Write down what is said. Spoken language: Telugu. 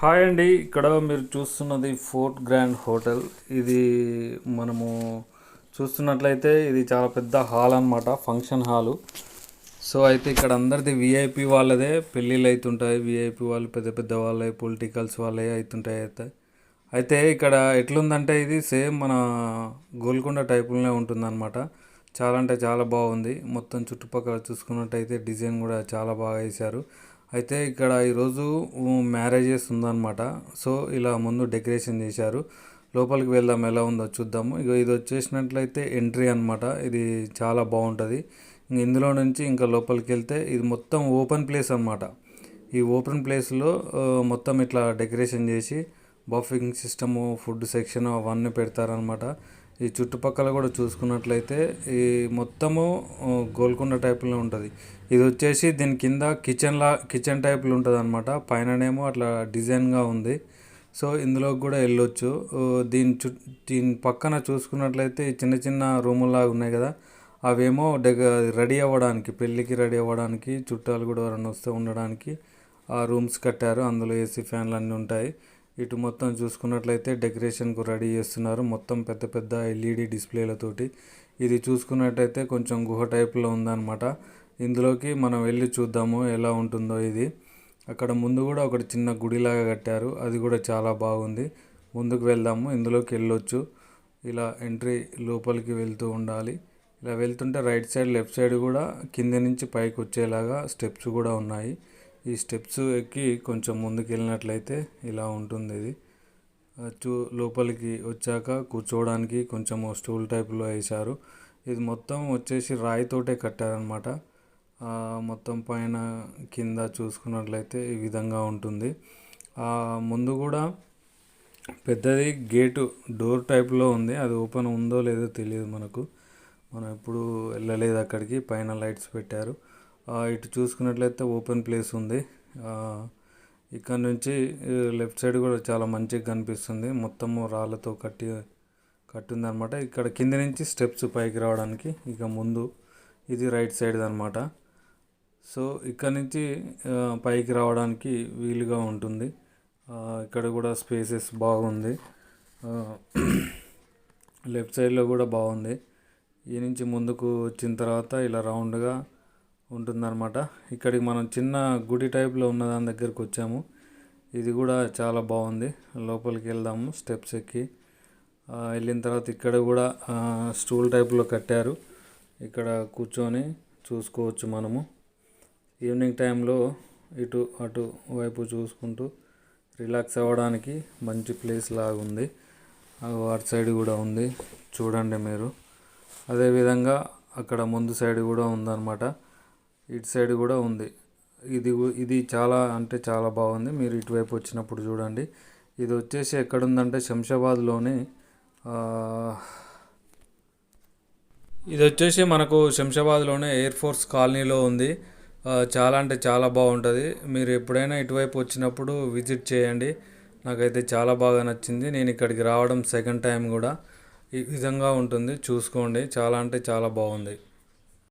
హాయ్ అండి. ఇక్కడ మీరు చూస్తున్నది ఫోర్ట్ గ్రాండ్ హోటల్. ఇది మనము చూస్తున్నట్లయితే ఇది చాలా పెద్ద హాల్ అన్నమాట ఫంక్షన్ హాలు. సో అయితే ఇక్కడ అందరిది విఐపి వాళ్ళదే పెళ్ళిళ్ళు అవుతుంటాయి విఐపి వాళ్ళు పెద్ద పెద్ద వాళ్ళే పొలిటికల్స్ వాళ్ళే అవుతుంటాయి అయితే. అయితే ఇక్కడ ఎట్లుందంటే ఇది సేమ్ మన గోల్కొండ టైపులోనే ఉంటుందన్నమాట. చాలా అంటే చాలా బాగుంది. మొత్తం చుట్టుపక్కల చూసుకున్నట్టయితే డిజైన్ కూడా చాలా బాగా వేశారు. అయితే ఇక్కడ ఈరోజు మ్యారేజెస్ ఉందన్నమాట. సో ఇలా ముందు డెకరేషన్ చేశారు. లోపలికి వెళ్దాం ఎలా ఉందో చూద్దాము. ఇక ఇది వచ్చేసినట్లయితే ఎంట్రీ అన్నమాట. ఇది చాలా బాగుంటుంది. ఇందులో నుంచి ఇంకా లోపలికి వెళ్తే ఇది మొత్తం ఓపెన్ ప్లేస్ అన్నమాట. ఈ ఓపెన్ ప్లేస్లో మొత్తం ఇట్లా డెకరేషన్ చేసి బఫింగ్ సిస్టము ఫుడ్ సెక్షన్ అవన్నీ పెడతారనమాట ఈ చుట్టుపక్కల కూడా చూసుకున్నట్లయితే ఈ మొత్తము గోల్కొండ టైపులో ఉంటుంది. ఇది వచ్చేసి దీని కింద కిచెన్ లా కిచెన్ టైప్లో ఉంటుంది అనమాట పైననేమో అట్లా డిజైన్గా ఉంది. సో ఇందులో కూడా వెళ్ళొచ్చు దీని చు దీని పక్కన చూసుకున్నట్లయితే చిన్న చిన్న రూములాగా ఉన్నాయి కదా. అవేమో డెగ రెడీ అవ్వడానికి పెళ్ళికి రెడీ అవ్వడానికి చుట్టాలు కూడా ఎవరైనా వస్తే ఉండడానికి ఆ రూమ్స్ కట్టారు. అందులో ఏసీ ఫ్యాన్లు అన్నీ ఉంటాయి. ఇటు మొత్తం చూసుకున్నట్లయితే డెకరేషన్కు రెడీ చేస్తున్నారు. మొత్తం పెద్ద పెద్ద ఎల్ఈడి డిస్ప్లేలతోటి. ఇది చూసుకున్నట్టయితే కొంచెం గుహ టైప్లో ఉందన్నమాట. ఇందులోకి మనం వెళ్ళి చూద్దాము ఎలా ఉంటుందో ఇది. అక్కడ ముందు కూడా ఒకటి చిన్న గుడిలాగా కట్టారు. అది కూడా చాలా బాగుంది. ముందుకు వెళ్దాము ఇందులోకి వెళ్ళొచ్చు. ఇలా ఎంట్రీ లోపలికి వెళ్తూ ఉండాలి. ఇలా వెళ్తుంటే రైట్ సైడ్ లెఫ్ట్ సైడ్ కూడా కింద నుంచి పైకి వచ్చేలాగా స్టెప్స్ కూడా ఉన్నాయి. ఈ స్టెప్స్ ఎక్కి కొంచెం ముందుకు వెళ్ళినట్లయితే ఇలా ఉంటుంది ఇది చూ లోపలికి వచ్చాక కూర్చోవడానికి కొంచెం స్టూల్ టైప్లో వేశారు. ఇది మొత్తం వచ్చేసి రాయితోటే కట్టారనమాట మొత్తం పైన కింద చూసుకున్నట్లయితే ఈ విధంగా ఉంటుంది. ముందు కూడా పెద్దది గేటు డోర్ టైప్లో ఉంది. అది ఓపెన్ ఉందో లేదో తెలియదు మనకు. మనం ఎప్పుడు వెళ్ళలేదు అక్కడికి. పైన లైట్స్ పెట్టారు. ఇటు చూసుకున్నట్లయితే ఓపెన్ ప్లేస్ ఉంది. ఇక్కడ నుంచి లెఫ్ట్ సైడ్ కూడా చాలా మంచిగా కనిపిస్తుంది. మొత్తము రాళ్ళతో కట్టి కట్టింది అనమాట ఇక్కడ కింద నుంచి స్టెప్స్ పైకి రావడానికి ఇక ముందు ఇది రైట్ సైడ్ అనమాట సో ఇక్కడ నుంచి పైకి రావడానికి వీలుగా ఉంటుంది. ఇక్కడ కూడా స్పేసెస్ బాగుంది. లెఫ్ట్ సైడ్లో కూడా బాగుంది. ఈ నుంచి ముందుకు వచ్చిన తర్వాత ఇలా రౌండ్గా ఉంటుందన్నమాట. ఇక్కడికి మనం చిన్న గుడి టైప్లో ఉన్న దాని దగ్గరికి వచ్చాము. ఇది కూడా చాలా బాగుంది. లోపలికి వెళ్దాము స్టెప్స్ ఎక్కి. వెళ్ళిన తర్వాత ఇక్కడ కూడా స్టూల్ టైప్లో కట్టారు. ఇక్కడ కూర్చొని చూసుకోవచ్చు మనము. ఈవినింగ్ టైంలో ఇటు అటు వైపు చూసుకుంటూ రిలాక్స్ అవ్వడానికి మంచి ప్లేస్ లాగా ఉంది. అటు సైడ్ కూడా ఉంది. చూడండి మీరు. అదేవిధంగా అక్కడ ముందు సైడ్ కూడా ఉందన్నమాట. ఇటు సైడ్ కూడా ఉంది. ఇది ఇది చాలా అంటే చాలా బాగుంది. మీరు ఇటువైపు వచ్చినప్పుడు చూడండి. ఇది వచ్చేసి ఎక్కడుందంటే శంషాబాద్లోని ఇది వచ్చేసి మనకు శంషాబాద్లోనే ఎయిర్ ఫోర్స్ కాలనీలో ఉంది. చాలా అంటే చాలా బాగుంటుంది. మీరు ఎప్పుడైనా ఇటువైపు వచ్చినప్పుడు విజిట్ చేయండి. నాకైతే చాలా బాగా నచ్చింది. నేను ఇక్కడికి రావడం సెకండ్ టైం కూడా. ఈ విధంగా ఉంటుంది. చూసుకోండి. చాలా అంటే చాలా బాగుంది.